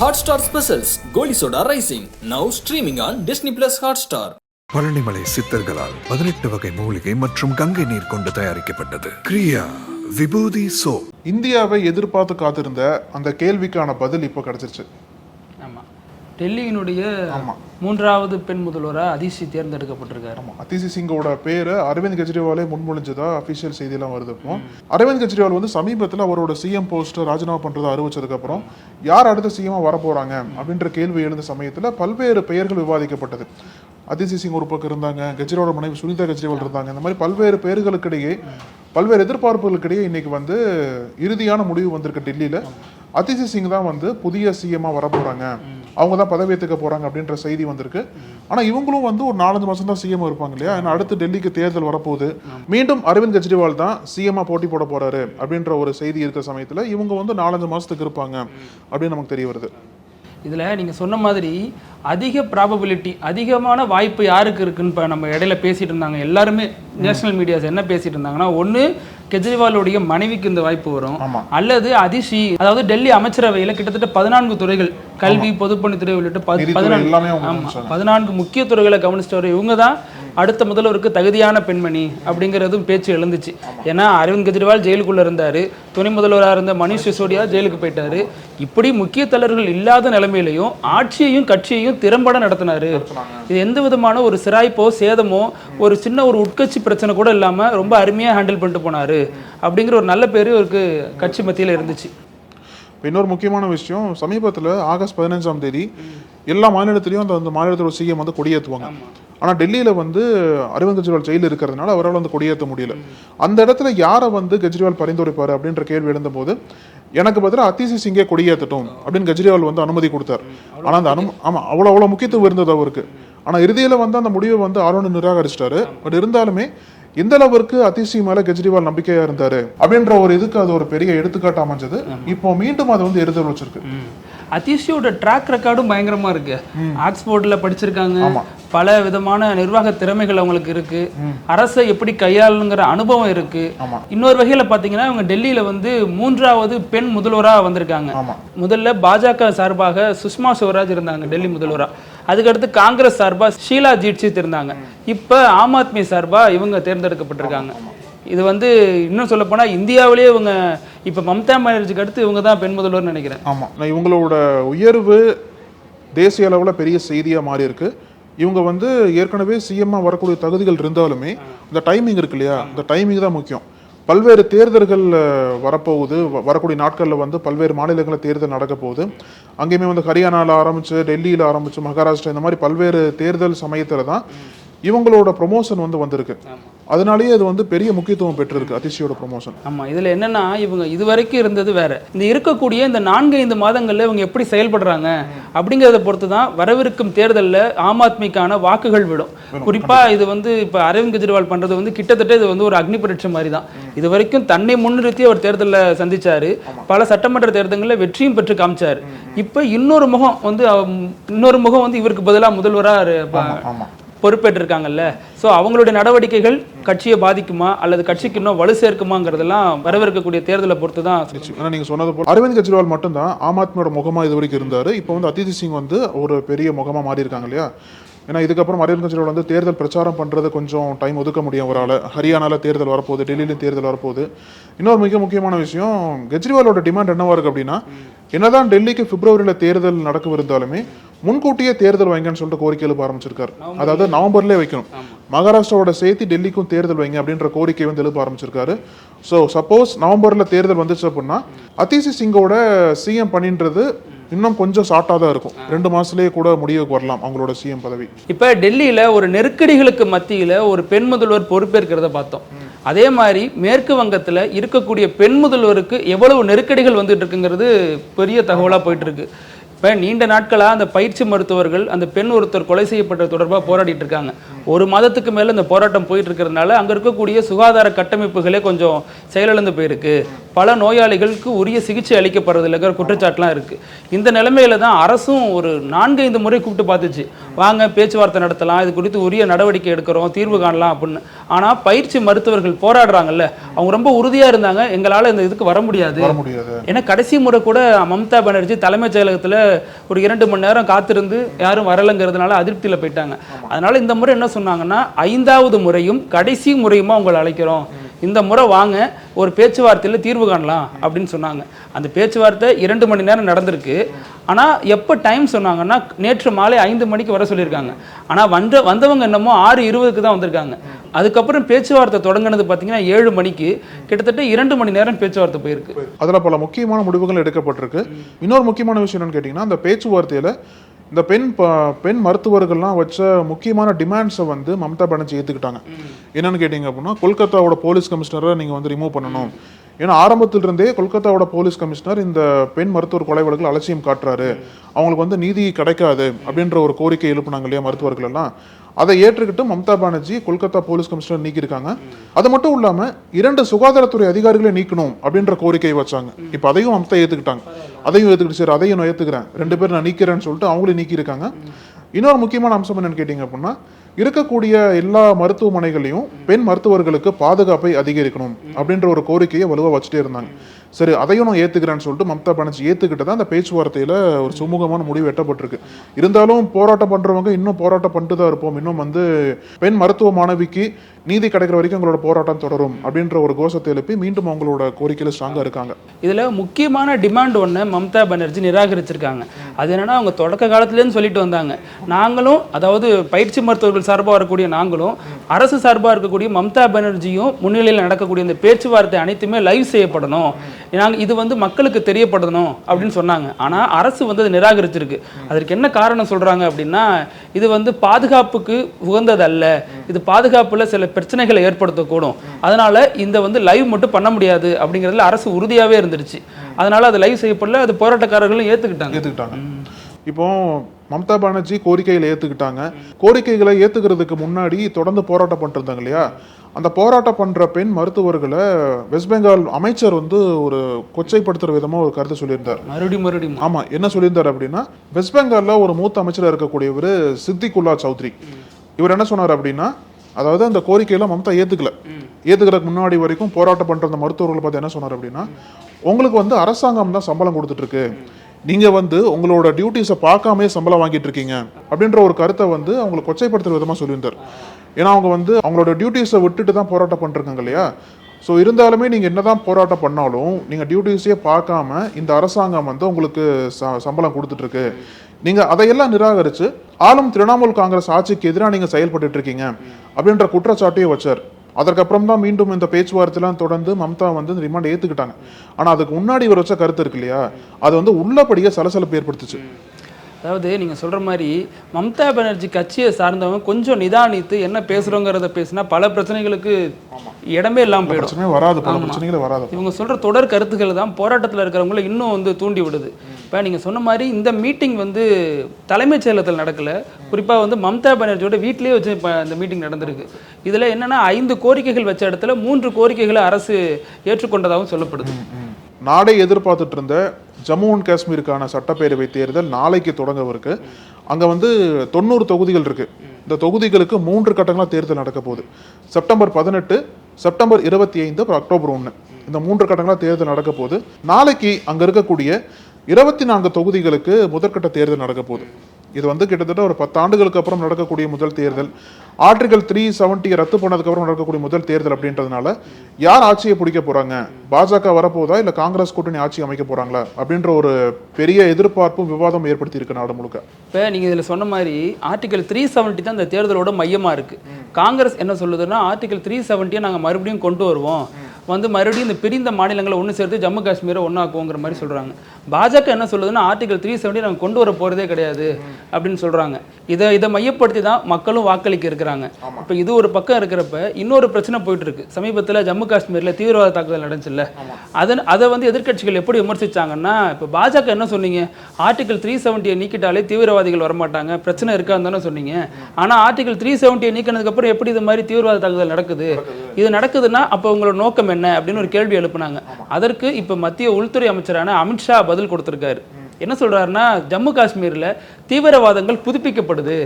Hotstar Specials Goli Soda Rising. Now streaming on Disney Plus Hotstar. Palanimalai சித்தர்களால் பதினெட்டு வகை மூலிகை மற்றும் கங்கை நீர் கொண்டு தயாரிக்கப்பட்டது. கிரியா விபூதி சோப். இந்தியாவை எதிர்பார்த்து காத்திருந்த அந்த கேள்விக்கான பதில் இப்போ கிடைச்சிருச்சு. டெல்லியினுடைய. மூன்றாவது பெண் முதல்வராக அதிஷி தேர்ந்தெடுக்கப்பட்டிருக்காரு. ஆமா அதிசி சிங்கோட பேரு அரவிந்த் கெஜ்ரிவாலே முன்மொழிஞ்சதா அபிஷியல் செய்தியெல்லாம் வருது இப்போ. அரவிந்த் கெஜ்ரிவால் வந்து சமீபத்தில் அவரோட சிஎம் போஸ்ட் ராஜினாமா பண்றதை அறிவிச்சதுக்கு அப்புறம் யார் அடுத்த சிஎம் வர போறாங்க அப்படின்ற கேள்வி எழுந்த சமயத்துல பல்வேறு பெயர்கள் விவாதிக்கப்பட்டது. அதிசி சிங் ஒரு பக்கம் இருந்தாங்க கெஜ்ரிவாலோட மனைவி சுனிதா கெஜ்ரிவால் இருந்தாங்க. இந்த மாதிரி பல்வேறு பேர்களுக்கிடையே பல்வேறு எதிர்பார்ப்புகளுக்கிடையே இன்னைக்கு வந்து இறுதியான முடிவு வந்திருக்கு டெல்லியில. அதிசி சிங் தான் வந்து புதிய சிஎம்மா வர போறாங்க அவங்க தான் பதவியேற்றுக்க போறாங்க அப்படின்ற செய்தி வந்திருக்கு. ஆனா இவங்களும் வந்து ஒரு நாலஞ்சு மாசம் தான் சிஎம் இருப்பாங்க இல்லையா? ஏன்னா அடுத்து டெல்லிக்கு தேர்தல் வரப்போகுது. மீண்டும் அரவிந்த் கெஜ்ரிவால் தான் சிஎம்மா போட்டி போட போறாரு அப்படின்ற ஒரு செய்தி இருக்கிற சமயத்துல இவங்க வந்து நாலஞ்சு மாசத்துக்கு இருப்பாங்க அப்படின்னு நமக்கு தெரிய வருது. இதில் நீங்கள் சொன்ன மாதிரி அதிக ப்ராபபிலிட்டி அதிகமான வாய்ப்பு யாருக்கு இருக்குன்னு இப்போ நம்ம இடையில பேசிட்டு இருந்தாங்க. எல்லாருமே நேஷனல் மீடியாஸ் என்ன பேசிட்டு இருந்தாங்கன்னா ஒன்று கெஜ்ரிவாலுடைய மனைவிக்கு இந்த வாய்ப்பு வரும். அல்லது அதிஷி அதாவது டெல்லி அமைச்சரவையில் கிட்டத்தட்ட பதினான்கு துறைகள் கல்வி பொதுப்பணித்துறை உள்ளிட்ட. பதினான்கு முக்கிய துறைகளை கவனிச்சிட்டு வர இவங்க தான் அடுத்த முதல்வருக்கு தகுதியான பெண்மணி அப்படிங்கிறதும் பேச்சு எழுந்துச்சு. ஏன்னா அரவிந்த் கெஜ்ரிவால் ஜெயிலுக்குள்ள இருந்தார். துணை முதல்வராக இருந்த மணிஷ் சிசோடியா ஜெயிலுக்கு போயிட்டாரு. இப்படி முக்கிய தலைவர்கள் இல்லாத நிலைமையிலையும் ஆட்சியையும் கட்சியையும் திறம்பட நடத்தினாரு. இது எந்த விதமான ஒரு சிராய்ப்போ சேதமோ ஒரு சின்ன ஒரு உட்கட்சி பிரச்சனை கூட இல்லாமல் ரொம்ப அருமையாக ஹேண்டில் பண்ணிட்டு போனாரு. அப்படிங்கிற ஒரு நல்ல பேர் இவருக்கு கட்சி மத்தியில் இருந்துச்சு. இப்ப இன்னொரு முக்கியமான விஷயம் சமீபத்துல ஆகஸ்ட் பதினஞ்சாம் தேதி எல்லா மாநிலத்திலையும் அந்த அந்த மாநிலத்தோட சிஎம் வந்து கொடியேற்றுவாங்க ஆனா டெல்லியில வந்து அரவிந்த் கெஜ்ரிவால் ஜெயில இருக்கிறதுனால அவரால் வந்து கொடியேற்ற முடியல. அந்த இடத்துல யாரை வந்து கெஜ்ரிவால் பரிந்துரைப்பாரு அப்படின்ற கேள்வி எழுந்தபோது எனக்கு பதிலா அதிசி சிங்கே கொடியேற்றட்டும் அப்படின்னு கெஜ்ரிவால் வந்து அனுமதி கொடுத்தார். ஆனா அந்த அனு ஆமா அவ்வளவு அவ்வளவு முக்கியத்துவம் இருந்தது அவருக்கு. ஆனா இறுதியில வந்து அந்த முடிவை வந்து ஆளுநர் நிராகரிச்சிட்டாரு. பட் இருந்தாலுமே எந்த அளவிற்கு அதிசி மேல கெஜ்ரிவால் நம்பிக்கையா இருந்தாரு அப்படின்ற ஒரு இதுக்கு அது ஒரு பெரிய எடுத்துக்காட்டு அமைஞ்சது. இப்போ மீண்டும் அது வந்து எரிதல் வச்சிருக்கு. அதிஷியோட ட்ராக் ரெக்கார்டும் பயங்கரமா இருக்கு. ஆக்ஸ்போர்ட்ல படிச்சிருக்காங்க. பல விதமான நிர்வாக திறமைகள் அவங்களுக்கு இருக்கு. அரசை எப்படி கையாளுங்கிற அனுபவம் இருக்கு. இன்னொரு வகையில பாத்தீங்கன்னா இவங்க டெல்லியில வந்து மூன்றாவது பெண் முதல்வரா வந்திருக்காங்க. முதல்ல பாஜக சார்பாக சுஷ்மா ஸ்வராஜ் இருந்தாங்க டெல்லி முதல்வரா. அதுக்கடுத்து காங்கிரஸ் சார்பாக ஷீலா தீட்சித் இருந்தாங்க. இப்போ ஆம் ஆத்மி சார்பாக இவங்க தேர்ந்தெடுக்கப்பட்டிருக்காங்க. இது வந்து இன்னும் சொல்ல போனால் இந்தியாவிலேயே இவங்க இப்போ மம்தா பானர்ஜிக்கு அடுத்து இவங்க தான் பெண் முதல்வர்னு நினைக்கிறேன். ஆமாம் நான் இவங்களோட உயர்வு தேசிய அளவில் பெரிய செய்தியாக மாறி இருக்கு இவங்க வந்து ஏற்கனவே சிஎம்மா வரக்கூடிய தகுதிகள் இருந்தாலுமே இந்த டைமிங் இருக்கு இல்லையா? இந்த டைமிங் தான் முக்கியம். பல்வேறு தேர்தல்கள் வரப்போகுது. வ- வரக்கூடிய நாட்களில் வந்து பல்வேறு மாநிலங்களில் தேர்தல் நடக்க போகுது அங்கேயுமே வந்து ஹரியானாவில் ஆரம்பிச்சு டெல்லியில் ஆரம்பிச்சு மகாராஷ்டிரா இந்த மாதிரி பல்வேறு தேர்தல் சமயத்தில் தான் இவங்களோட ப்ரொமோஷன் வந்து வந்திருக்கு. அதனாலேயே அது வந்து பெரிய முக்கியத்துவம் பெற்றிருக்கு அதிஷியோட ப்ரொமோஷன் ஆமா இதுல என்னன்னா இவங்க இது வரைக்கும் இருந்தது வேற. இந்த இருக்கக்கூடிய இந்த நான்கு ஐந்து மாதங்கள்ல இவங்க எப்படி செயல்படுறாங்க அப்படிங்கறத பொறுத்து தான் வரவிருக்கும் தேர்தல்ல ஆம் ஆத்மிக்கான வாக்குகள் விடும். குறிப்பா இது வந்து இப்ப அரவிந்த் கெஜ்ரிவால் பண்றது வந்து கிட்டத்தட்ட இது வந்து ஒரு அக்னி பரீட்சை மாதிரி தான் இது வரைக்கும் தன்னை முன்னிறுத்தி அவர் தேர்தல்ல சந்திச்சாரு. பல சட்டமன்ற தேர்தல்களில் வெற்றியும் பெற்று காமிச்சாரு. இப்ப இன்னொரு முகம் வந்து இன்னொரு முகம் வந்து இவருக்கு பதிலா முதல்வரா ப- ஆமா. பொறுப்பேற்றிருக்காங்கல்ல. ஸோ அவங்களுடைய நடவடிக்கைகள் கட்சியை பாதிக்குமா? அல்லது கட்சிக்கு இன்னும் வலு சேர்க்குமாங்கிறதெல்லாம் வரவிருக்கக்கூடிய தேர்தலை பொறுத்து தான் ஆனால் நீங்கள் சொன்னது போல் அரவிந்த் கெஜ்ரிவால் மட்டும்தான் ஆம் ஆத்மியோட முகமாக இது வரைக்கும் இருந்தார். இப்போ வந்து அதிதி சிங் வந்து ஒரு பெரிய முகமாக மாறி இருக்காங்க இல்லையா? ஏன்னா இதுக்கப்புறம் அரவிந்த் கெஜ்ரிவால் வந்து தேர்தல் பிரச்சாரம் பண்ணுறது கொஞ்சம் டைம் ஒதுக்க முடியும் அவரால். ஹரியானாவில் தேர்தல் வரப்போகுது டெல்லியிலும் தேர்தல் வரப்போகுது. இன்னொரு மிக முக்கியமான விஷயம் கெஜ்ரிவாலோட டிமாண்ட் என்னவாக இருக்குது அப்படின்னா என்னதான் டெல்லிக்கு பிப்ரவரியில் தேர்தல் நடக்கவிருந்தாலுமே முன்கூட்டியே தேர்தல் வைங்கன்னு சொல்லிட்டு கோரிக்கை எழுப்ப ஆரம்பிச்சிருக்காரு. அதாவது நவம்பர்லேயே வைக்கணும். மகாராஷ்டிராவோட சேர்த்து டெல்லிக்கும் தேர்தல் வைங்க அப்படின்ற கோரிக்கை வந்து எழுப்ப ஆரம்பிச்சிருக்காரு. ஸோ சப்போஸ் நவம்பர்ல தேர்தல் வந்துச்சு அப்படின்னா அதிசி சிங்கோட சிஎம் பணின்றது இன்னும் கொஞ்சம் ஷார்ட்டாக தான் இருக்கும். ரெண்டு மாசத்துலயே கூட முடிவுக்கு வரலாம் அவங்களோட சிஎம் பதவி. இப்போ டெல்லியில் ஒரு நெருக்கடிகளுக்கு மத்தியில் ஒரு பெண் முதல்வர் பொறுப்பேற்கிறத பார்த்தோம். அதே மாதிரி மேற்கு வங்கத்தில் இருக்கக்கூடிய பெண் முதல்வருக்கு எவ்வளவு நெருக்கடிகள் வந்துட்டு இருக்குங்கிறது பெரிய தகவலாக போயிட்டு இருக்கு. இப்போ நீண்ட நாட்களாக அந்த பயிற்சி மருத்துவர்கள் அந்த பெண் ஒருத்தர் கொலை செய்யப்பட்ட தொடர்பாக போராடிட்டு இருக்காங்க. ஒரு மாதத்துக்கு மேலே இந்த போராட்டம் போயிட்டு இருக்கிறதுனால அங்கே இருக்கக்கூடிய சுகாதார கட்டமைப்புகளே கொஞ்சம் செயலிழந்து போயிருக்கு. பல நோயாளிகளுக்கு உரிய சிகிச்சை அளிக்கப்படுறதில்லைங்கிற குற்றச்சாட்டுலாம் இருக்கு. இந்த நிலைமையில தான் அரசும் ஒரு நான்கு ஐந்து முறை கூப்பிட்டு பார்த்துச்சு. வாங்க பேச்சுவார்த்தை நடத்தலாம். இது குறித்து உரிய நடவடிக்கை எடுக்கிறோம் தீர்வு காணலாம் அப்படின்னு. ஆனால் பயிற்சி மருத்துவர்கள் போராடுறாங்கல்ல அவங்க ரொம்ப உறுதியாக இருந்தாங்க. எங்களால் இந்த இதுக்கு வர முடியாது. வர முடியாது. ஏன்னா கடைசி முறை கூட மம்தா பானர்ஜி தலைமைச் செயலகத்தில் ஒரு இரண்டு மணி நேரம் காத்திருந்து யாரும் வரலைங்கிறதுனால அதிருப்தியில் போயிட்டாங்க. அதனால இந்த முறை என்ன சொன்னாங்கன்னா ஐந்தாவது முறையும் கடைசி முறையுமா உங்களை அழைக்கிறோம். இந்த முறை வாங்க ஒரு பேச்சுவார்த்தையில் தீர்வு காணலாம் அப்படின்னு சொன்னாங்க. அந்த பேச்சுவார்த்தை இரண்டு மணி நேரம் நடந்திருக்கு. ஆனால் எப்போ டைம் சொன்னாங்கன்னா நேற்று மாலை ஐந்து மணிக்கு வர சொல்லியிருக்காங்க. ஆனால் வந்த வந்தவங்க என்னமோ ஆறு இருபதுக்கு தான் வந்திருக்காங்க. அதுக்கப்புறம் பேச்சுவார்த்தை தொடங்கினது பார்த்தீங்கன்னா ஏழு மணிக்கு. கிட்டத்தட்ட இரண்டு மணி நேரம் பேச்சுவார்த்தை போயிருக்கு. அதுல பல முக்கியமான முடிவுகள் எடுக்கப்பட்டிருக்கு. இன்னொரு முக்கியமான விஷயம் என்னன்னு கேட்டிங்கன்னா அந்த பேச்சுவார்த்தையில இந்த பெண் பெண் மருத்துவர்கள்லாம் வச்ச முக்கியமான டிமாண்ட்ஸை வந்து மம்தா பானர்ஜி ஏத்துக்கிட்டாங்க. என்னன்னு கேட்டிங்க அப்படின்னா கொல்கத்தாவோட போலீஸ் கமிஷனரை நீங்க வந்து ரிமூவ் பண்ணணும். ஏன்னா ஆரம்பத்தில் இருந்தே கொல்கத்தாவோட போலீஸ் கமிஷனர் இந்த பெண் மருத்துவர் கொலை வழக்கில் அலட்சியம் காட்டுறாரு. அவங்களுக்கு வந்து நீதி கிடைக்காது அப்படின்ற ஒரு கோரிக்கை எழுப்புனாங்க இல்லையா மருத்துவர்கள் எல்லாம். அதை ஏற்றுக்கிட்டு மம்தா பானர்ஜி கொல்கத்தா போலீஸ் கமிஷனர் நீக்கியிருக்காங்க. அது மட்டும் இல்லாம இரண்டு சுகாதாரத்துறை அதிகாரிகளை நீக்கணும் அப்படின்ற கோரிக்கையை வச்சாங்க. இப்போ அதையும் மம்தா ஏத்துக்கிட்டாங்க. அதையும் ஏத்துக்கிட்டு சரி அதையும் நான் ஏத்துக்கிறேன். ரெண்டு பேரும் நான் நீக்கிறேன்னு சொல்லிட்டு அவங்களே நீக்கியிருக்காங்க. இன்னொரு முக்கியமான அம்சம் என்னன்னு கேட்டீங்க அப்படின்னா இருக்கக்கூடிய எல்லா மருத்துவமனைகளையும் பெண் மருத்துவர்களுக்கு பாதுகாப்பை அதிகரிக்கணும் அப்படின்ற ஒரு கோரிக்கையை வலுவா வச்சுட்டே இருந்தாங்க. சரி அதையும் நான் ஏற்றுக்கிறேன்னு சொல்லிட்டு மம்தா பானர்ஜி ஏற்றுக்கிட்டு தான் அந்த பேச்சுவார்த்தையில் ஒரு சுமூகமான முடிவு எட்டப்பட்டிருக்கு. இருந்தாலும் போராட்டம் பண்ணுறவங்க இன்னும் போராட்டம் பண்ணிட்டு தான் இருப்போம். இன்னும் வந்து பெண் மருத்துவ மாணவிக்கு நீதி கிடைக்கிற வரைக்கும் எங்களோட போராட்டம் தொடரும் அப்படின்ற ஒரு கோஷத்தை எழுப்பி மீண்டும் அவங்களோட கோரிக்கையில் ஸ்ட்ராங்காக இருக்காங்க. இதில் முக்கியமான டிமாண்ட் ஒன்று மம்தா பானர்ஜி நிராகரிச்சிருக்காங்க. அது என்னென்னா அவங்க தொடக்க காலத்துலேருந்து சொல்லிட்டு வந்தாங்க. நாங்களும் அதாவது பயிற்சி மருத்துவர்கள் சார்பாக வரக்கூடிய நாங்களும் அரசு சார்பாக இருக்கக்கூடிய மம்தா பானர்ஜியும் முன்னிலையில் நடக்கக்கூடிய இந்த பேச்சுவார்த்தை அனைத்துமே லைவ் செய்யப்படணும். நாங்கள் இது வந்து மக்களுக்கு தெரியப்படணும் அப்படின்னு சொன்னாங்க. ஆனால் அரசு வந்து அதை நிராகரிச்சிருக்கு. அதற்கு என்ன காரணம் சொல்கிறாங்க அப்படின்னா இது வந்து பாதுகாப்புக்கு உகந்ததல்ல. இது பாதுகாப்பில் சில பிரச்சனைகளை ஏற்படுத்தக்கூடும். அதனால இந்த வந்து லைவ் மட்டும் பண்ண முடியாது அப்படிங்கிறதுல அரசு உறுதியாகவே இருந்துருச்சு. அதனால அது லைவ் செய்யப்படல அது போராட்டக்காரர்களும் ஏற்றுக்கிட்டாங்க ஏத்துக்கிட்டாங்க. இப்போ மம்தா பானர்ஜி கோரிக்கைகளை ஏத்துக்கிட்டாங்க. கோரிக்கைகளை ஏத்துக்கிறதுக்கு முன்னாடி தொடர்ந்து போராட்டம் பண்ணிட்டு இருந்தாங்க இல்லையா? அந்த போராட்டம் பண்ற பெண் மருத்துவர்களை வெஸ்ட் பெங்கால் அமைச்சர் வந்து ஒரு கொச்சைப்படுத்துற விதமா ஒரு கருத்து சொல்லியிருந்தார். மறுபடியும் மறுபடியும் ஆமா என்ன சொல்லியிருந்தார் அப்படின்னா வெஸ்ட் பெங்கால்ல ஒரு மூத்த அமைச்சரா இருக்கக்கூடியவர் சித்திகுல்லா சௌத்ரி இவர் என்ன சொன்னார் அப்படின்னா அதாவது அந்த கோரிக்கையெல்லாம் மம்தா ஏத்துக்கல. ஏத்துக்கிறதுக்கு முன்னாடி வரைக்கும் போராட்டம் பண்ற அந்த மருத்துவர்களை பார்த்து என்ன சொன்னார் அப்படின்னா உங்களுக்கு வந்து அரசாங்கம் தான் சம்பளம் கொடுத்துட்டு இருக்கு நீங்க வந்து உங்களோட டியூட்டிஸை பார்க்காமே சம்பளம் வாங்கிட்டு இருக்கீங்க. அப்படின்ற ஒரு கருத்தை வந்து அவங்களை கொச்சைப்படுத்துற விதமா சொல்லியிருந்தார். ஏன்னா அவங்க வந்து அவங்களோட டியூட்டிஸை விட்டுட்டு தான் போராட்டம் பண்ணிருக்காங்க இல்லையா? ஸோ இருந்தாலுமே நீங்கள் என்னதான் போராட்டம் பண்ணாலும் நீங்கள் டியூட்டிஸே பார்க்காம இந்த அரசாங்கம் வந்து உங்களுக்கு ச சம்பளம் கொடுத்துட்ருக்கு. நீங்கள் அதையெல்லாம் நிராகரித்து ஆளும் திரிணாமுல் காங்கிரஸ் ஆட்சிக்கு எதிராக நீங்கள் செயல்பட்டு இருக்கீங்க அப்படின்ற குற்றச்சாட்டையும் வச்சார். அதற்கப்புறம் தான் மீண்டும் இந்த பேச்சுவார்த்தைலாம் தொடர்ந்து மம்தா வந்து இந்த ரிமாண்ட் ஏற்றுக்கிட்டாங்க ஆனால் அதுக்கு முன்னாடி இவர் வச்ச கருத்து இருக்கு இல்லையா? அது வந்து உள்ளபடியே சலசலப்பு ஏற்படுத்துச்சு. அதாவது நீங்கள் சொல்கிற மாதிரி மம்தா பானர்ஜி கட்சியை சார்ந்தவங்க கொஞ்சம் நிதானித்து என்ன பேசுகிறோங்கிறத பேசினா பல பிரச்சனைகளுக்கு இடமே இல்லாமல் போயிடும். வராது பல பிரச்சனைகளே வராது. இவங்க சொல்கிற தொடர் கருத்துக்கள் தான் போராட்டத்தில் இருக்கிறவங்கள இன்னும் வந்து தூண்டி விடுது. இப்போ நீங்கள் சொன்ன மாதிரி இந்த மீட்டிங் வந்து தலைமைச் செயலகத்தில் நடக்கல. குறிப்பாக வந்து மம்தா பானர்ஜியோட வீட்டிலேயே வச்சு இப்போ இந்த மீட்டிங் நடந்திருக்கு. இதில் என்னென்னா ஐந்து கோரிக்கைகள் வச்ச இடத்துல மூன்று கோரிக்கைகளை அரசு ஏற்றுக்கொண்டதாகவும் சொல்லப்படுது. நாடே எதிர்பார்த்துட்டு இருந்த ஜம்மு அண்ட் காஷ்மீருக்கான சட்டப்பேரவை தேர்தல் நாளைக்கு தொடங்கவிருக்கு. அங்கே வந்து தொண்ணூறு தொகுதிகள் இருக்குது இந்த தொகுதிகளுக்கு மூன்று கட்டங்களாக தேர்தல் நடக்க போகுது. செப்டம்பர் பதினெட்டு செப்டம்பர் இருபத்தி ஐந்து அப்புறம் அக்டோபர் ஒன்று இந்த மூன்று கட்டங்களாக தேர்தல் நடக்க போகுது. நாளைக்கு அங்கே இருக்கக்கூடிய இருபத்தி நான்கு தொகுதிகளுக்கு முதற்கட்ட தேர்தல் நடக்க போகுது. இது வந்து கிட்டத்தட்ட ஒரு பத்தாண்டுகளுக்கு அப்புறம் நடக்கக்கூடிய முதல் தேர்தல். ஆர்டிகல் த்ரீ செவன்ட்டியை ரத்து பண்ணதுக்கப்புறம் நடக்கக்கூடிய முதல் தேர்தல் அப்படின்றதுனால யார் ஆட்சியை பிடிக்க போகிறாங்க பாஜக வரப்போதா? இல்லை காங்கிரஸ் கூட்டணி ஆட்சி அமைக்க போகிறாங்களா அப்படின்ற ஒரு பெரிய எதிர்பார்ப்பும் விவாதம் ஏற்படுத்தி இருக்கு நாடு முழுக்க. இப்போ நீங்கள் இதில் சொன்ன மாதிரி ஆர்டிகல் த்ரீ செவன்ட்டி தான் இந்த தேர்தலோட மையமாக இருக்குது காங்கிரஸ் என்ன சொல்லுதுன்னா ஆர்டிகல் த்ரீ செவன்ட்டியை நாங்கள் மறுபடியும் கொண்டு வருவோம். வந்து மறுபடியும் இந்த பிரிந்த மாநிலங்களை ஒன்று சேர்த்து ஜம்மு காஷ்மீரை ஒன்றாக்குவோங்கிற மாதிரி சொல்கிறாங்க பாஜக என்ன சொல்லுதுன்னா ஆர்டிகல் த்ரீ செவன்ட்டி நாங்கள் கொண்டு வர போகிறதே கிடையாது அப்படின்னு சொல்கிறாங்க இதை இதை மையப்படுத்தி தான் மக்களும் வாக்களிக்க இருக்கிறாங்க. இப்போ இது ஒரு பக்கம் இருக்கிறப்ப இன்னொரு பிரச்சனை போயிட்டு இருக்கு சமீபத்தில் ஜம்மு காஷ்மீரில் தீவிரவாத தாக்குதல் நடந்துச்சுல்ல. அதன் அதை வந்து எதிர்க்கட்சிகள் எப்படி விமர்சிச்சாங்கன்னா இப்போ பாஜக என்ன சொன்னீங்க? ஆர்டிகல் த்ரீ செவன்ட்டியை நீக்கிட்டாலே தீவிரவாதிகள் வரமாட்டாங்க. பிரச்சனை இருக்கான்னு தானே சொன்னீங்க. ஆனால் ஆர்டிகல் த்ரீ செவன்ட்டியை நீக்கினதுக்கப்புறம் எப்படி இது மாதிரி தீவிரவாத தாக்குதல் நடக்குது? இது நடக்குதுன்னா அப்போ உங்களோட நோக்கம் என்ன? அப்படின்னு ஒரு கேள்வி எழுப்புனாங்க. அதற்கு இப்போ மத்திய உள்துறை அமைச்சரான அமித்ஷா பதில் கொடுத்திருக்காரு. என்ன சொல்றாருன்னா ஜம்மு காஷ்மீர்ல தீவிரவாதங்கள் புதுப்பிக்கப்படுது.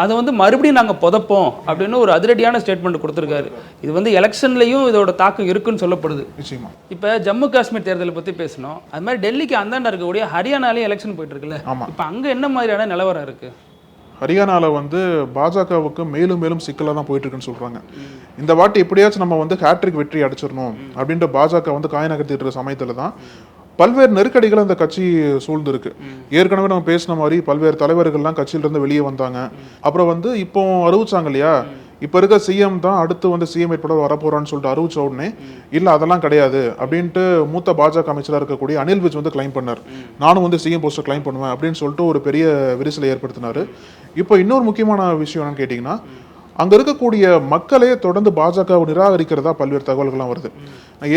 அதை வந்து மறுபடியும் நாங்க புதைப்போம் அப்படின்னு ஒரு அதிரடியான ஸ்டேட்மெண்ட் கொடுத்திருக்காரு. இது வந்து எலெக்ஷன்லயும் இதோட தாக்கம் இருக்குன்னு சொல்லப்படுது. நிச்சயமா. இப்போ ஜம்மு காஷ்மீர் தேர்தலை பற்றி பேசணும். அது மாதிரி டெல்லிக்கு அந்தாண்ட இருக்கக்கூடிய ஹரியானாலையும் எலெக்ஷன் போயிட்டு இருக்குல்ல. இப்போ அங்கே என்ன மாதிரியான நிலவரம் இருக்கு? ஹரியானால வந்து பாஜகவுக்கு மேலும் மேலும் சிக்கலாக தான் போயிட்டு இருக்குன்னு சொல்றாங்க. இந்த வாட்டி எப்படியாச்சும் நம்ம வந்து ஹேட்ரிக் வெற்றி அடிச்சிடணும் அப்படின்ற பாஜக வந்து காய நகர்த்திட்டு இருக்க சமயத்துல தான் பல்வேறு நெருக்கடிகள் அந்த கட்சி சூழ்ந்திருக்கு. ஏற்கனவே நம்ம பேசின மாதிரி பல்வேறு தலைவர்கள்லாம் கட்சியிலிருந்து வெளியே வந்தாங்க. அப்புறம் வந்து இப்போ அறிவிச்சாங்க இல்லையா? இப்போ இருக்க சிஎம் தான் அடுத்து வந்து சிஎம் வேட்பாளர் வரப்போறான்னு சொல்லிட்டு அறிவிச்ச உடனே இல்லை அதெல்லாம் கிடையாது. அப்படின்ட்டு மூத்த பாஜக அமைச்சராக இருக்கக்கூடிய அனில் விஜ் வந்து கிளைம் பண்ணார். நானும் வந்து சிஎம் போஸ்டர் கிளைம் பண்ணுவேன். அப்படின்னு சொல்லிட்டு ஒரு பெரிய விரிசலை ஏற்படுத்தினாரு. இப்போ இன்னொரு முக்கியமான விஷயம் என்னன்னு கேட்டிங்கன்னா அங்கே இருக்கக்கூடிய மக்களே தொடர்ந்து பாஜகவை நிராகரிக்கிறதா பல்வேறு தகவல்கள்லாம் வருது.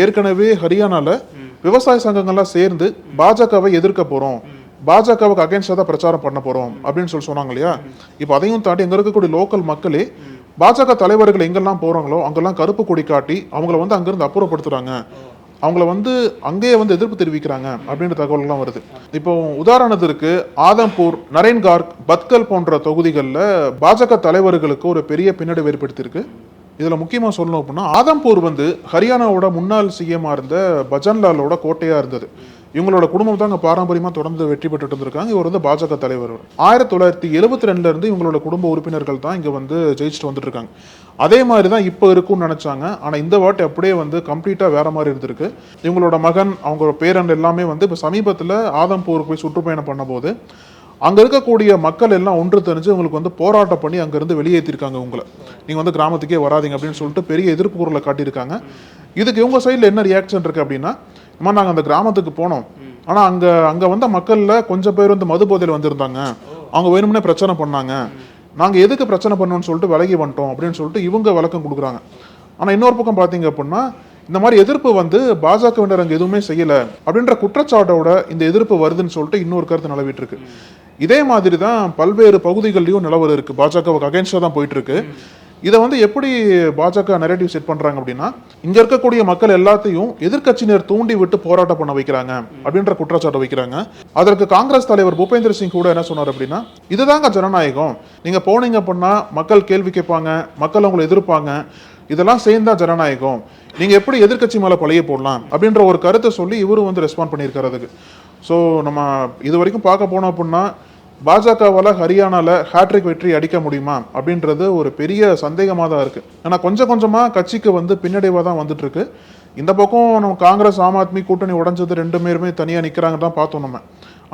ஏற்கனவே ஹரியானால விவசாய சங்கங்கள்லாம் சேர்ந்து பாஜகவை எதிர்க்க போறோம். பாஜகவுக்கு அகைன்ஸ்டாக தான் பிரச்சாரம் பண்ண போறோம் அப்படின்னு சொல்லி சொன்னாங்க இல்லையா? இப்போ அதையும் தாண்டி அங்கே இருக்கக்கூடிய லோக்கல் மக்களே பாஜக தலைவர்கள் எங்கெல்லாம் போறாங்களோ அங்கெல்லாம் கருப்பு கொடி காட்டி அவங்கள வந்து அங்கிருந்து அப்புறப்படுத்துறாங்க. அவங்கள வந்து அங்கேயே வந்து எதிர்ப்பு தெரிவிக்கிறாங்க அப்படின்ற தகவல்கள்லாம் வருது. இப்போ உதாரணத்திற்கு ஆதம்பூர் நரேன்கார்க் பத்கல் போன்ற தொகுதிகளில் பாஜக தலைவர்களுக்கு ஒரு பெரிய பின்னடைவு ஏற்படுத்தியிருக்கு. இதில் முக்கியமாக சொல்லணும் அப்படின்னா ஆதம்பூர் வந்து ஹரியானாவோட முன்னாள் சிஎம்மாக இருந்த பஜன்லாலோட கோட்டையாக இருந்தது. இவங்களோட குடும்பம் தான் பாரம்பரியமாக தொடர்ந்து வெற்றி பெற்றுட்டு இருந்திருக்காங்க இவர் வந்து பாஜக தலைவர். ஆயிரத்தி தொள்ளாயிரத்தி எழுபத்தி ரெண்டுலேருந்து இவங்களோட குடும்ப உறுப்பினர்கள் தான் இங்கே வந்து ஜெயிச்சுட்டு வந்துட்டு இருக்காங்க அதே மாதிரி தான் இப்போ இருக்கும்னு நினச்சாங்க. ஆனால் இந்த வாட்டி அப்படியே வந்து கம்ப்ளீட்டாக வேற மாதிரி இருந்திருக்கு. இவங்களோட மகன் அவங்க பேரன் எல்லாமே வந்து இப்போ சமீபத்தில் ஆதம்பூருக்கு போய் சுற்றுப்பயணம் பண்ணும்போது அங்கே இருக்கக்கூடிய மக்கள் எல்லாம் ஒன்று தெரிஞ்சு உங்களுக்கு வந்து போராட்டம் பண்ணி அங்கேருந்து வெளியேற்றிருக்காங்க உங்களை நீங்கள் வந்து கிராமத்துக்கே வராதீங்க அப்படின்னு சொல்லிட்டு பெரிய எதிர்ப்பு குரலை காட்டியிருக்காங்க. இதுக்கு இவங்க சைடில் என்ன ரியாக்ஷன் இருக்குது அப்படின்னா அம்மா நாங்கள் அந்த கிராமத்துக்கு போனோம். ஆனால் அங்கே அங்கே வந்த மக்களில் கொஞ்சம் பேர் வந்து மது போதையில் வந்திருந்தாங்க. அவங்க வேணும்னே பிரச்சனை பண்ணாங்க. நாங்கள் எதுக்கு பிரச்சனை பண்ணோம்னு சொல்லிட்டு விலகி வந்துட்டோம் அப்படின்னு சொல்லிட்டு இவங்க விளக்கம் கொடுக்குறாங்க. ஆனால் இன்னொரு பக்கம் பார்த்தீங்க அப்படின்னா இந்த மாதிரி எதிர்ப்பு வந்து பாஜகவினர் அங்கே எதுவுமே செய்யலை அப்படின்ற குற்றச்சாட்டோட இந்த எதிர்ப்பு வருதுன்னு சொல்லிட்டு இன்னொரு கருத்து நிலவிட்டு இருக்கு இதே மாதிரி தான் பல்வேறு பகுதிகள்லையும் நிலவரம் இருக்கு. பாஜகவுக்கு அகேன்ஸ்டாக தான் போயிட்டு இருக்கு. இதை வந்து எப்படி பாஜக நெரேட்டிவ் செட் பண்றாங்க அப்படின்னா இங்க இருக்கக்கூடிய மக்கள் எல்லாத்தையும் எதிர்க்கட்சியினர் தூண்டி விட்டு போராட்டம் பண்ண வைக்கிறாங்க அப்படின்ற குற்றச்சாட்டை வைக்கிறாங்க. அதற்கு காங்கிரஸ் தலைவர் பூபேந்திர சிங் கூட என்ன சொன்னார் அப்படின்னா இதுதாங்க ஜனநாயகம். நீங்க போனீங்க அப்படின்னா மக்கள் கேள்வி கேட்பாங்க மக்கள் உங்களை எதிர்ப்பாங்க. இதெல்லாம் சேர்ந்தா ஜனநாயகம். நீங்க எப்படி எதிர்க்கட்சி மேல பழைய போடலாம்? அப்படின்ற ஒரு கருத்தை சொல்லி இவரும் வந்து ரெஸ்பாண்ட் பண்ணியிருக்காரு அதுக்கு. ஸோ நம்ம இது வரைக்கும் பார்க்க போனோம் அப்படின்னா பாஜகவால் ஹரியானால ஹேட்ரிக் வெற்றி அடிக்க முடியுமா? அப்படின்றது ஒரு பெரிய சந்தேகமாக தான் இருக்குது ஏன்னா கொஞ்சம் கொஞ்சமாக கட்சிக்கு வந்து பின்னடைவாக தான் வந்துட்டுருக்கு இந்த பக்கம் நம்ம காங்கிரஸ் ஆம் ஆத்மி கூட்டணி உடஞ்சது ரெண்டு பேருமே தனியாக நிற்கிறாங்க தான் பார்த்தோம் நம்ம.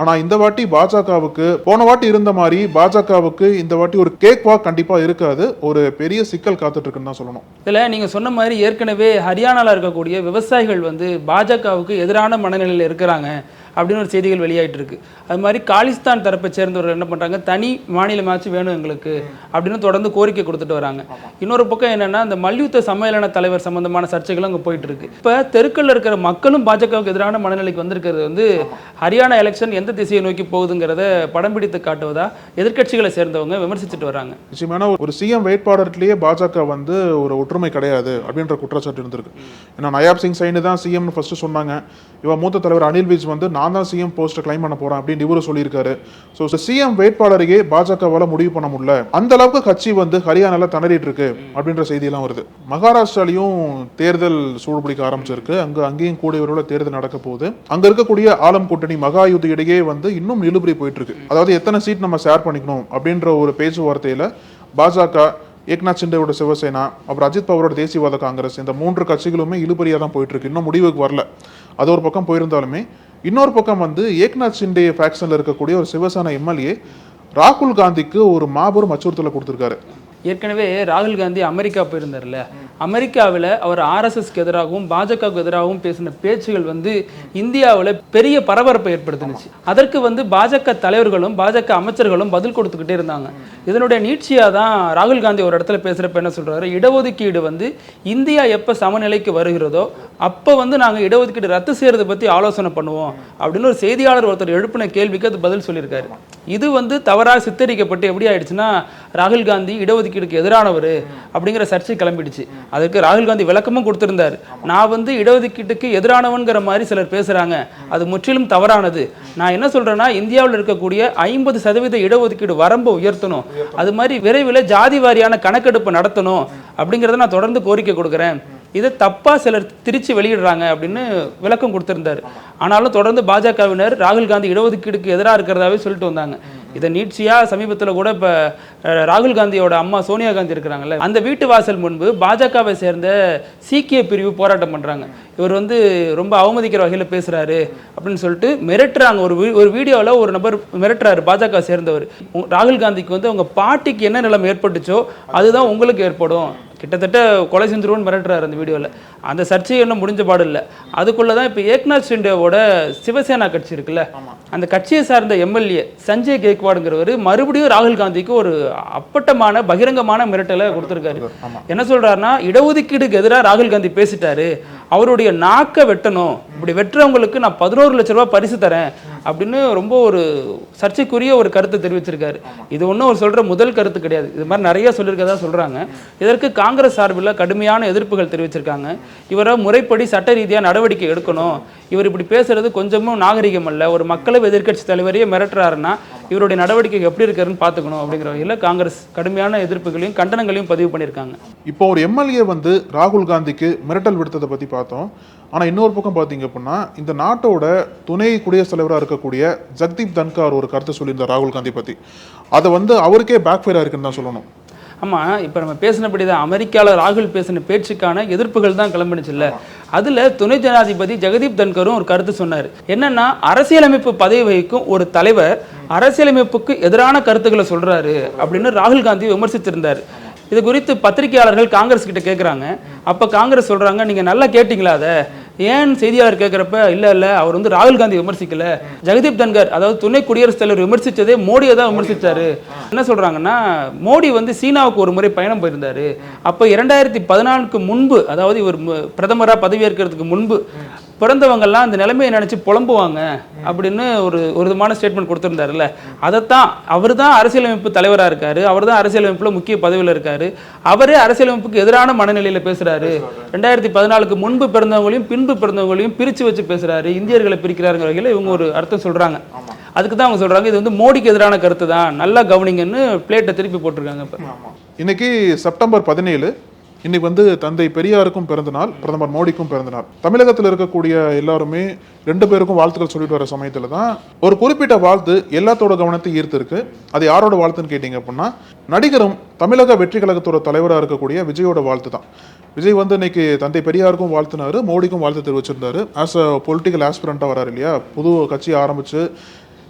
ஆனால் இந்த வாட்டி பாஜகவுக்கு போன வாட்டி இருந்த மாதிரி பாஜகவுக்கு இந்த வாட்டி ஒரு கேக் வாக் கண்டிப்பாக இருக்காது. ஒரு பெரிய சிக்கல் காத்துட்ருக்குன்னு தான் சொல்லணும். இதில் நீங்கள் சொன்ன மாதிரி ஏற்கனவே ஹரியானாவில் இருக்கக்கூடிய விவசாயிகள் வந்து பாஜகவுக்கு எதிரான மனநிலையில் இருக்கிறாங்க. அப்படின்னு ஒரு செய்திகள் வெளியாயிட்டு இருக்கு அது மாதிரி காலிஸ்தான் தரப்பை சேர்ந்தவர்கள் என்ன பண்ணுறாங்க தனி மாநிலமாச்சு வேணும் எங்களுக்கு அப்படின்னு தொடர்ந்து கோரிக்கை கொடுத்துட்டு வராங்க. இன்னொரு பக்கம் என்னன்னா இந்த மல்யுத்த சம்மேளன தலைவர் சம்பந்தமான சர்ச்சைகளும் அங்கே போயிட்டு இருக்கு இப்போ தெருக்கல்ல இருக்கிற மக்களும் பாஜகவுக்கு எதிரான மனநிலைக்கு வந்திருக்கிறது வந்து ஹரியானா எலெக்ஷன் எந்த திசையை நோக்கி போகுதுங்கிறத படம் பிடித்து காட்டுவதா எதிர்க்கட்சிகளை சேர்ந்தவங்க விமர்சிச்சுட்டு வராங்க. நிச்சயமான ஒரு சிஎம் வேட்பாளர்லயே பாஜக வந்து ஒரு ஒற்றுமை கிடையாது அப்படின்ற குற்றச்சாட்டு இருந்திருக்கு. ஏன்னா நயாப் சிங் சைனு தான் சிஎம்னு ஃபர்ஸ்ட் சொன்னாங்க. இவன் மூத்த தலைவர் அனில் விஜ் வந்து நான் தான் சிஎம் போஸ்ட் கிளைம் பண்ண போறேன் அப்படின்னு இவரு சொல்லியிருக்காரு. ஸோ சிஎம் வேட்பாளரையே பாஜகவால முடிவு பண்ண முடியல. அந்த அளவுக்கு கட்சி வந்து ஹரியானால திணறிட்டு இருக்கு அப்படின்ற செய்தியெல்லாம் வருது. மகாராஷ்டிராலையும் தேர்தல் சூடுபிடிக்க ஆரம்பிச்சிருக்கு. அங்க அங்கேயும் கூடிய விரைவில் தேர்தல் நடக்க போகுது. அங்க இருக்கக்கூடிய ஆலம் கூட்டணி மகாயுதி இடையே வந்து இன்னும் நிலுபடி போயிட்டு இருக்கு. அதாவது எத்தனை சீட் நம்ம ஷேர் பண்ணிக்கணும் அப்படின்ற ஒரு பேச்சுவார்த்தையில பாஜக ஏக்நாத் சிண்டேவோட சிவசேனா அப்புறம் அஜித் பவரோட தேசியவாத காங்கிரஸ் இந்த மூன்று கட்சிகளுமே இழுபறியா தான் போயிட்டு இருக்கு. இன்னும் முடிவுக்கு வரல. அது ஒரு பக்கம் போயிருந்தாலுமே இன்னொரு பக்கம் வந்து ஏக்நாத் சிண்டே ஃபேக்ஷனில் இருக்கக்கூடிய ஒரு சிவசேனா எம்எல்ஏ ராகுல் காந்திக்கு ஒரு மாபெரும் அச்சுறுத்தலை கொடுத்துருக்காரு. ஏற்கனவே ராகுல் காந்தி அமெரிக்கா போயிருந்தார்ல. அமெரிக்காவில் அவர் ஆர்எஸ்எஸ்க்கு எதிராகவும் பாஜகவுக்கு எதிராகவும் பேசின பேச்சுகள் வந்து இந்தியாவில் பெரிய பரபரப்பை ஏற்படுத்தினுச்சு. அதற்கு வந்து பாஜக தலைவர்களும் பாஜக அமைச்சர்களும் பதில் கொடுத்துக்கிட்டே இருந்தாங்க. இதனுடைய நீட்சியாக தான் ராகுல் காந்தி ஒரு இடத்துல பேசுகிறப்ப என்ன சொல்கிறாரு இடஒதுக்கீடு வந்து இந்தியா எப்போ சமநிலைக்கு வருகிறதோ அப்போ வந்து நாங்கள் இடஒதுக்கீடு ரத்து செய்கிறத பற்றி ஆலோசனை பண்ணுவோம் அப்படின்னு ஒரு செய்தியாளர் ஒருத்தர் எழுப்பின கேள்விக்கு அது பதில் சொல்லியிருக்காரு. இது வந்து தவறாக சித்தரிக்கப்பட்டு எப்படி ஆயிடுச்சுன்னா ராகுல் காந்தி இடஒதுக்கீடுக்கு எதிரானவர் அப்படிங்கிற சர்ச்சை கிளம்பிடுச்சு. அதுக்கு ராகுல் காந்தி விளக்கமும் கொடுத்துருந்தார். நான் வந்து இடஒதுக்கீட்டுக்கு எதிரானவன்கிற மாதிரி சிலர் பேசுறாங்க. அது முற்றிலும் தவறானது. நான் என்ன சொல்றேன்னா இந்தியாவில் இருக்கக்கூடிய ஐம்பது சதவீத இடஒதுக்கீடு வரம்பை உயர்த்தணும். அது மாதிரி விரைவில் ஜாதி வாரியான கணக்கெடுப்பு நடத்தணும் அப்படிங்கிறத நான் தொடர்ந்து கோரிக்கை கொடுக்குறேன். இதை தப்பாக சிலர் திரிச்சு வெளியிடுறாங்க அப்படின்னு விளக்கம் கொடுத்துருந்தார். ஆனாலும் தொடர்ந்து பாஜகவினர் ராகுல் காந்தி இடஒதுக்கீடுக்கு எதிராக இருக்கிறதாவே சொல்லிட்டு வந்தாங்க. இதை நீட்சியாக சமீபத்தில் கூட இப்போ ராகுல் காந்தியோட அம்மா சோனியா காந்தி இருக்கிறாங்கல்ல அந்த வீட்டு வாசல் முன்பு பாஜகவை சேர்ந்த சீக்கிய பிரிவு போராட்டம் பண்ணுறாங்க இவர் வந்து ரொம்ப அவமதிக்கிற வகையில் பேசுகிறாரு அப்படின்னு சொல்லிட்டு மிரட்டுறாங்க. ஒரு ஒரு வீடியோவில் ஒரு நபர் மிரட்டுறாரு பாஜக சேர்ந்தவர். ராகுல் காந்திக்கு வந்து அவங்க பாட்டிக்கு என்ன நிலைமை ஏற்பட்டுச்சோ அதுதான் உங்களுக்கு ஏற்படும். கிட்டத்தட்ட கொலை செஞ்சிருவோன்னு மிரட்டுறாரு அந்த வீடியோவில் அந்த சர்ச்சை இன்னும் முடிஞ்ச பாடு இல்லை. அதுக்குள்ளே தான் இப்போ ஏக்நாத் ஷிண்டேவோட சிவசேனா கட்சி இருக்குல்ல? அந்த கட்சியை சார்ந்த எம்எல்ஏ சஞ்சய் கேக்வாடுங்கிறவர் மறுபடியும் ராகுல் காந்திக்கு ஒரு அப்பட்டமான பகிரங்கமான மிரட்டலை கொடுத்துருக்காரு. என்ன சொல்றாருன்னா இடஒதுக்கீடுக்கு எதிராக ராகுல் காந்தி பேசிட்டாரு. அவருடைய நாக்கை வெட்டணும். இப்படி வெட்டுறவங்களுக்கு நான் பதினோரு லட்ச ரூபாய் பரிசு தரேன் அப்படின்னு ரொம்ப ஒரு சர்ச்சைக்குரிய ஒரு கருத்தை தெரிவிச்சிருக்காரு. இது ஒன்றும் அவர் சொல்ற முதல் கருத்து கிடையாது. இது மாதிரி நிறைய சொல்லியிருக்கதா சொல்றாங்க. இதற்கு காங்கிரஸ் சார்பில் கடுமையான எதிர்ப்புகள் தெரிவிச்சிருக்காங்க. இவரை முறைப்படி சட்ட ரீதியாக நடவடிக்கை எடுக்கணும். இவர் இப்படி பேசுறது கொஞ்சமும் நாகரிகம் அல்ல. ஒரு மக்களவை எதிர்க்கட்சி தலைவரையே மிரட்டுறாருன்னா இவருடைய நடவடிக்கை எப்படி இருக்காருன்னு பார்த்துக்கணும் அப்படிங்கிற வகையில் காங்கிரஸ் கடுமையான எதிர்ப்புகளையும் கண்டனங்களையும் பதிவு பண்ணியிருக்காங்க. இப்போ ஒரு எம்எல்ஏ வந்து ராகுல் காந்திக்கு மிரட்டல் விடுத்ததை பற்றி பார்த்தோம். ஆனால் இன்னொரு பக்கம் பார்த்தீங்க அப்படின்னா இந்த நாட்டோட துணை குடியரசுத் தலைவராக இருக்கக்கூடிய ஜக்தீப் தன்கார் ஒரு கருத்தை சொல்லியிருந்தார் ராகுல் காந்தி பற்றி அதை வந்து அவருக்கே பேக் ஃபயர் இருக்குன்னு தான் சொல்லணும். ஆமாம் இப்போ நம்ம பேசினபடி தான் அமெரிக்காவில் ராகுல் பேசின பேச்சுக்கான எதிர்ப்புகள் தான் கிளம்பினுச்சுல்ல. அதில் துணை ஜனாதிபதி ஜெகதீப் தன்கரும் ஒரு கருத்து சொன்னார். என்னன்னா அரசியலமைப்பு பதவி வகிக்கும் ஒரு தலைவர் அரசியலமைப்புக்கு எதிரான கருத்துக்களை சொல்றாரு அப்படின்னு ராகுல் காந்தி விமர்சித்திருந்தார் இது குறித்து பத்திரிகையாளர்கள் காங்கிரஸ் கிட்ட கேட்குறாங்க அப்போ காங்கிரஸ் சொல்றாங்க நீங்க நல்லா கேட்டீங்களா அதை? ஏன் செய்தியாளர் கேட்குறப்ப இல்லை இல்லை அவர் வந்து ராகுல் காந்தி விமர்சிக்கல. ஜெகதீப் தன்கர் அதாவது துணை குடியரசுத் தலைவர் விமர்சித்ததே மோடியை தான் விமர்சித்தாரு என்ன சொல்றாங்கன்னா மோடி வந்து சீனாவுக்கு ஒரு முறை பயணம் போயிருந்தாரு. அப்போ இரண்டாயிரத்தி பதினாலுக்கு முன்பு அதாவது இவர் பிரதமராக பிரதமரா பதவியேற்கிறதுக்கு முன்பு பிறந்தவங்கெல்லாம் இந்த நிலைமையை நினைச்சு புலம்புவாங்க அப்படின்னு ஒரு ஒரு விதமான ஸ்டேட்மெண்ட் கொடுத்திருந்தாருல்ல. அதைத்தான் அவர் தான் அரசியலமைப்பு தலைவராக இருக்காரு அவர் தான் அரசியலமைப்புல முக்கிய பதவியில் இருக்காரு அவரே அரசியலமைப்புக்கு எதிரான மனநிலையில பேசுறாரு. ரெண்டாயிரத்தி பதினாலுக்கு முன்பு பிறந்தவங்களையும் பின்பு பிறந்தவங்களையும் பிரிச்சு வச்சு பேசுறாரு. இந்தியர்களை பிரிக்கிறாருங்கிற வகையில் இவங்க ஒரு அர்த்தம் சொல்றாங்க. அதுக்கு தான் அவங்க சொல்றாங்க இது வந்து மோடிக்கு எதிரான கருத்து தான். நல்லா கவனிங்கன்னு பிளேட்டை திருப்பி போட்டிருக்காங்க இப்போ. இன்னைக்கு செப்டம்பர் பதினேழு இன்னைக்கு வந்து தந்தை பெரியாருக்கும் பிறந்தநாள் பிரதமர் மோடிக்கும் பிறந்த நாள் தமிழகத்தில் இருக்கக்கூடிய எல்லாருமே ரெண்டு பேருக்கும் வாழ்த்துக்கள் சொல்லிட்டு வர சமயத்தில் தான் ஒரு குறிப்பிட்ட வாழ்த்து எல்லாத்தோட கவனத்தை ஈர்த்திருக்கு அது யாரோட வாழ்த்துன்னு கேட்டிங்க அப்படின்னா நடிகரும் தமிழக வெற்றி கழகத்தோட தலைவராக இருக்கக்கூடிய விஜயோட வாழ்த்து தான். விஜய் வந்து இன்னைக்கு தந்தை பெரியாருக்கும் வாழ்த்துனாரு மோடிக்கும் வாழ்த்து தெரிவிச்சிருந்தாரு. ஆஸ் அ பொலிட்டிக்கல் ஆஸ்பிரண்ட்டாக வராரு இல்லையா? புது கட்சி ஆரம்பிச்சு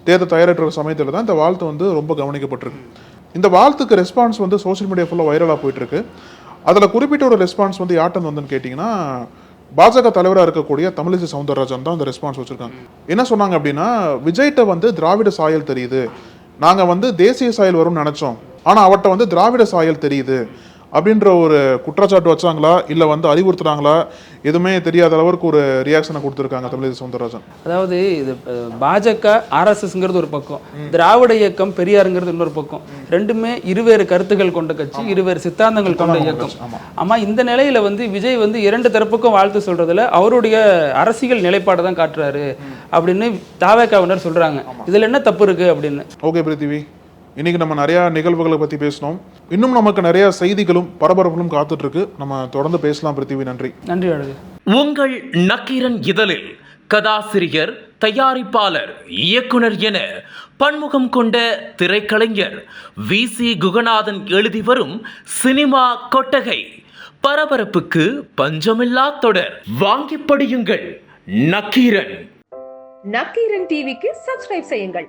தேர்தல் தயாரிக்கிற சமயத்தில் தான் இந்த வாழ்த்து வந்து ரொம்ப கவனிக்கப்பட்டிருக்கு. இந்த வாழ்த்துக்கு ரெஸ்பான்ஸ் வந்து சோஷியல் மீடியா ஃபுல்லாக வைரலாக போயிட்டு இருக்கு. அதில் குறிப்பிட்ட ஒரு ரெஸ்பான்ஸ் வந்து யார்ட்டன் வந்துன்னு கேட்டிங்கன்னா பாஜக தலைவராக இருக்கக்கூடிய தமிழிசை சவுந்தரராஜன் தான் அந்த ரெஸ்பான்ஸ் வச்சிருக்காங்க. என்ன சொன்னாங்க அப்படின்னா விஜய்கிட்ட வந்து திராவிட சாயல் தெரியுது. நாங்கள் வந்து தேசிய சாயல் வரும்னு நினச்சோம். ஆனால் அவட்ட வந்து திராவிட சாயல் தெரியுது. அப்படின்ற ஒரு குற்றச்சாட்டு வச்சாங்களா? இல்லை வந்து அறிவுறுத்துறாங்களா எதுவுமே தெரியாத அளவுக்கு ஒரு ரியாக்ஷனை கொடுத்துருக்காங்க தமிழிசை சவுந்தரராஜன். அதாவது இது பாஜக ஆர்எஸ்எஸ்ங்கிறது ஒரு பக்கம். திராவிட இயக்கம் பெரியாருங்கிறது இன்னொரு பக்கம். ரெண்டுமே இருவேறு கருத்துக்கள் கொண்ட கட்சி இருவேறு சித்தாந்தங்கள் கொண்ட இயக்கம். ஆமா. இந்த நிலையில வந்து விஜய் வந்து இரண்டு தரப்புக்கும் வாழ்த்து சொல்றதுல அவருடைய அரசியல் நிலைப்பாடை தான் காட்டுறாரு அப்படின்னு தாவேக்காவினர் சொல்றாங்க. இதுல என்ன தப்பு இருக்கு அப்படின்னு? ஓகே பிருத்திவி இன்னைக்கு நம்ம நிறைய நிகழ்வுகளை பத்தி பேசினோம். இன்னும் நமக்கு நிறைய செய்திகளும் பரபரப்புகளும் காத்துட்டு இருக்கு நம்ம தொடர்ந்து பேசலாம் பிருத்திவி. நன்றி. நன்றி அழகு. உங்கள் நக்கீரன் இதழில் கதாசிரியர் தயாரிப்பாளர் இயக்குனர் என பன்முகம் கொண்ட திரைக்கலைஞர் வி. சி. குகநாதன் எழுதி வரும் சினிமா கொட்டகை பரபரப்புக்கு பஞ்சமில்லா தொடர். வாங்கி படியுங்கள் நக்கீரன். நக்கீரன் டிவிக்கு சப்ஸ்கிரைப் செய்யுங்கள்.